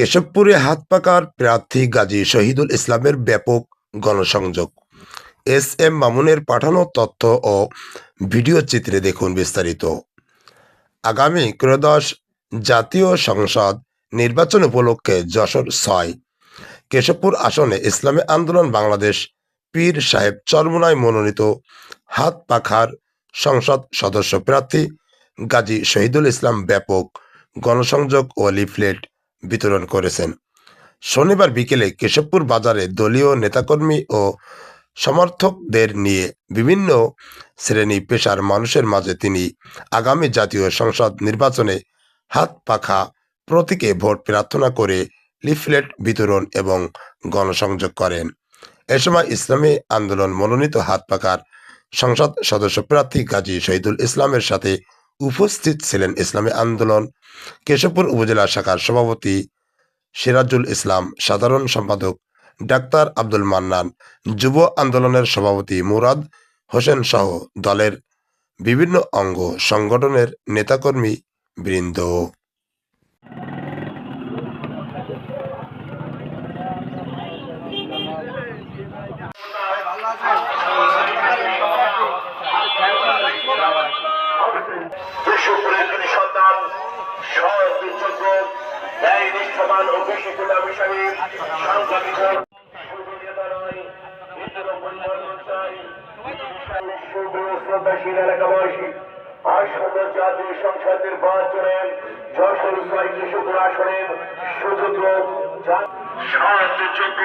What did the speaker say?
কেশবপুরে হাত পাকার প্রার্থী গাজী শহীদুল ইসলামের ব্যাপক গণসংযোগ। এস এম মামুনের পাঠানো তথ্য ও ভিডিও চিত্রে দেখুন বিস্তারিত। আগামী ত্রয়োদশ জাতীয় সংসদ নির্বাচন উপলক্ষে যশোর ছয়। কেশবপুর আসনে ইসলামী আন্দোলন বাংলাদেশ পীর সাহেব চরমুনায় মনোনীত হাত পাখার সংসদ সদস্য প্রার্থী গাজী শহীদুল ইসলাম ব্যাপক গণসংযোগ ও লিফলেট বিতরণ করেছেন। শনিবার বিকেলে কেশবপুর বাজারে দলীয় নেতাকর্মী ও সমর্থকদের নিয়ে বিভিন্ন শ্রেণি পেশার মানুষের মাঝে তিনি আগামী জাতীয় সংসদ নির্বাচনে হাত পাখা প্রতীকে ভোট প্রার্থনা করে লিফলেট বিতরণ এবং গণসংযোগ করেন। এ সময় ইসলামী আন্দোলন মনোনীত হাত পাখার সংসদ সদস্য প্রার্থী গাজী শহীদুল ইসলামের সাথে উপস্থিত ছিলেন ইসলামী আন্দোলন, কেশবপুর উপজেলা শাখার সভাপতি সিরাজুল ইসলাম, সাধারণ সম্পাদক ডাক্তার আব্দুল মান্নান, যুব আন্দোলনের সভাপতি মুরাদ হোসেন সহ দলের বিভিন্ন অঙ্গ সংগঠনের নেতাকর্মী বৃন্দ কেশবপুরের তিনি সন্তান, সৎ যোগ্য জাতীয় সংসদ নির্বাচনে যশোর ছয় কেশবপুর আসনের সুযোগ্য সৎ যোগ্য